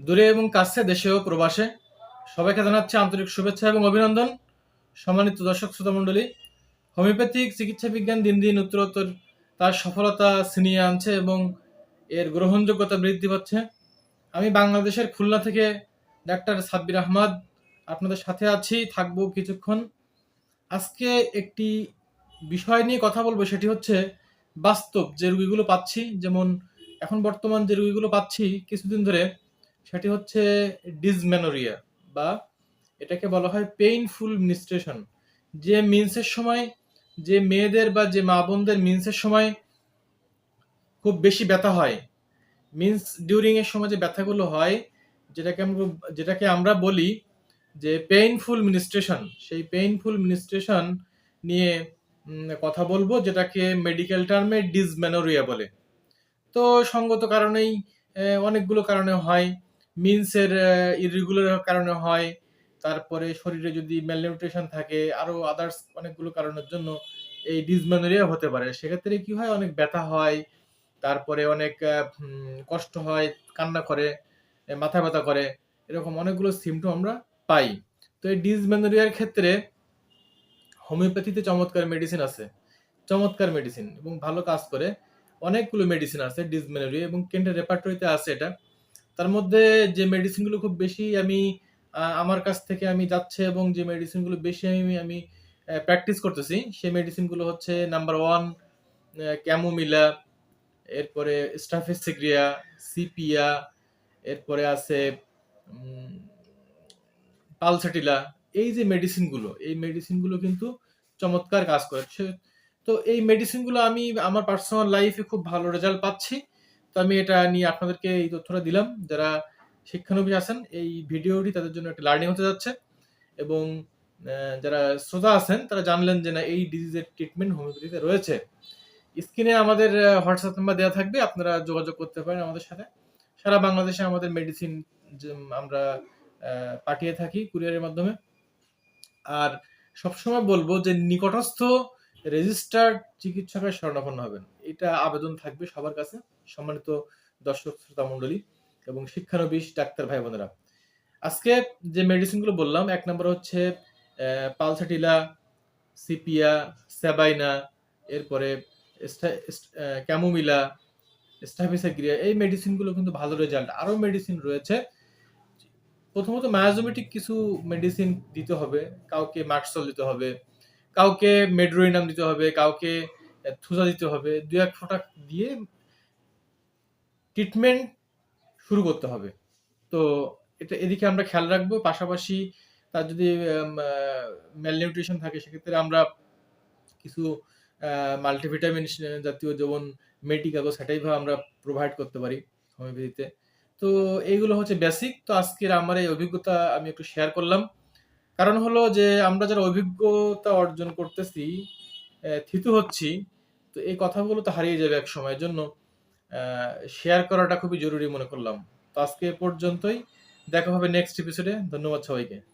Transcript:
দূরে এবং কাছে, দেশে ও প্রবাসে। সবাইকে জানাচ্ছে আন্তরিক শুভেচ্ছা এবং অভিনন্দন। সম্মানিত দর্শক, শ্রোতা মণ্ডলী, হোমিওপ্যাথিক, চিকিৎসা বিজ্ঞান দিন দিন উত্তরোত্তর তার সফলতা ছিনিয়ে আনছে এবং এর গ্রহণযোগ্যতা বৃদ্ধি পাচ্ছে। আমি বাংলাদেশের খুলনা থেকে ডাক্তার সাব্বির আহমদ আপনাদের সাথে আছি, থাকব কিছুক্ষণ। আজকে একটি বিষয় নিয়ে কথা বলব, সেটি হচ্ছে বাস্তব যে রুগীগুলো পাচ্ছি। যেমন এখন বর্তমান যে রুগীগুলো পাচ্ছি, কিছুদিন ধরে সেটি হচ্ছে ডিসমেনোরিয়া বা এটাকে বলা হয় পেইনফুল মিনিস্ট্রেশন যে মিন্সের সময়, যে মেয়েদের বা যে মা বোনদের মিন্সের সময় খুব বেশি ব্যথা হয়। মিন্স ডিউরিং এর সময় যে ব্যথাগুলো হয়, যেটাকে আমরা যেটাকে আমরা বলি যে পেইনফুল মিনিস্ট্রেশন সেই পেইনফুল মিনিস্ট্রেশন নিয়ে কথা বলব, যেটাকে মেডিকেল টার্মে ডিসমেনোরিয়া বলে। তো সঙ্গত কারণেই অনেকগুলো কারণে হয়। মিন্সের ইরেগুলার কারণে হয়। তারপরে শরীরে যদি ম্যালনিউট্রিশন থাকে, আরও আদার্স অনেকগুলো কারণের জন্য এই ডিসমেনোরিয়া হতে পারে। সেক্ষেত্রে কি হয়? অনেক ব্যথা হয়, তারপরে অনেক কষ্ট হয়, কান্না করে মাথা ব্যথা করে, এরকম অনেকগুলো সিমটম আমরা পাই। তো এই ডিসমেনোরিয়ার ক্ষেত্রে হোমিওপ্যাথিতে চমৎকার মেডিসিন আছে। চমৎকার মেডিসিন এবং ভালো কাজ করে অনেকগুলো মেডিসিন আছে ডিসমেনোরিয়া এবং কেন্টের রেপার্টরিতে আছে এটা। তার মধ্যে যে মেডিসিনগুলো খুব বেশি আমি আমার কাছ থেকে আমি যাচ্ছে এবং যে মেডিসিনগুলো বেশি আমি আমি প্র্যাকটিস করতেছি, সেই মেডিসিনগুলো হচ্ছে নাম্বার ওয়ান ক্যামোমিলা এরপরে স্টাফেসিগ্রিয়া সিপিয়া এরপরে আছে পালসাটিলা এই যে মেডিসিনগুলো এই মেডিসিনগুলো কিন্তু চমৎকার কাজ করে। তো এই মেডিসিনগুলো আমি, আমার পার্সোনাল লাইফে খুব ভালো রেজাল্ট পাচ্ছি। তো আমি এটা নিয়ে আপনাদেরকে এই তথ্যটা দিলাম। যারা শিক্ষানবিশ আছেন, এই ভিডিওটি তাদের জন্য একটা লার্নিং হতে যাচ্ছে এবং যারা শ্রোতা আছেন, তারা জানলেন যে না, এই ডিজিজের ট্রিটমেন্ট হোমিওপ্যাথিতে রয়েছে। স্ক্রিনে আমাদের হোয়াটসঅ্যাপ নাম্বার দেওয়া থাকবে, আপনারা যোগাযোগ করতে পারেন আমাদের সাথে। সারা বাংলাদেশে আমাদের মেডিসিন আমরা পাঠিয়ে থাকি কুরিয়ারের মাধ্যমে। আর সবসময় বলব যে নিকটস্থ রেজিস্টার্ড চিকিৎসকের শরণাপন্ন হবেন। এটা আবেদন থাকবে সবার কাছে। সম্মানিত দর্শক শ্রোতা মণ্ডলী এবং শিক্ষানবিশ ডাক্তার ভাই বোনেরা আজকে যে মেডিসিনগুলো বললাম, এক নম্বর হচ্ছে পালসাটিলা, সিপিয়া, স্যাবাইনা, এরপরে ক্যামোমিলা, স্টাফিসাগ্রিয়া, এই মেডিসিনগুলো কিন্তু ভালো রেজাল্ট আরও মেডিসিন রয়েছে। প্রথমত মায়াজোমেটিক কিছু মেডিসিন দিতে হবে, কাউকে মার্কসল দিতে হবে, কাউকে মেড্রোইনাম দিতে হবে, কাউকে থুজা দিতে হবে দু এক ফোঁটা দিয়ে ট্রিটমেন্ট শুরু করতে হবে। তো এটা এদিকে আমরা খেয়াল রাখব, পাশাপাশি তার যদি ম্যালনিউট্রিশন থাকে, সেক্ষেত্রে আমরা কিছু মাল্টিভিটামিন জাতীয় যেমন মেডিকাগো সেটাই ভাবে আমরা প্রোভাইড করতে পারি হোমিওপ্যাথিতে তো। এইগুলো হচ্ছে বেসিক তো আজকের আমার এই অভিজ্ঞতা আমি একটু শেয়ার করলাম। কারণ হলো যে আমরা যারা অভিজ্ঞতা অর্জন করতেছি থিতু হচ্ছি, তো এই কথাগুলো তো হারিয়ে যাবে এক সময়ের জন্য। শেয়ার করাটা খুবই জরুরি মনে করলাম। তো আজকে পর্যন্তই। দেখা হবে নেক্সট এপিসোডে ধন্যবাদ সবাইকে।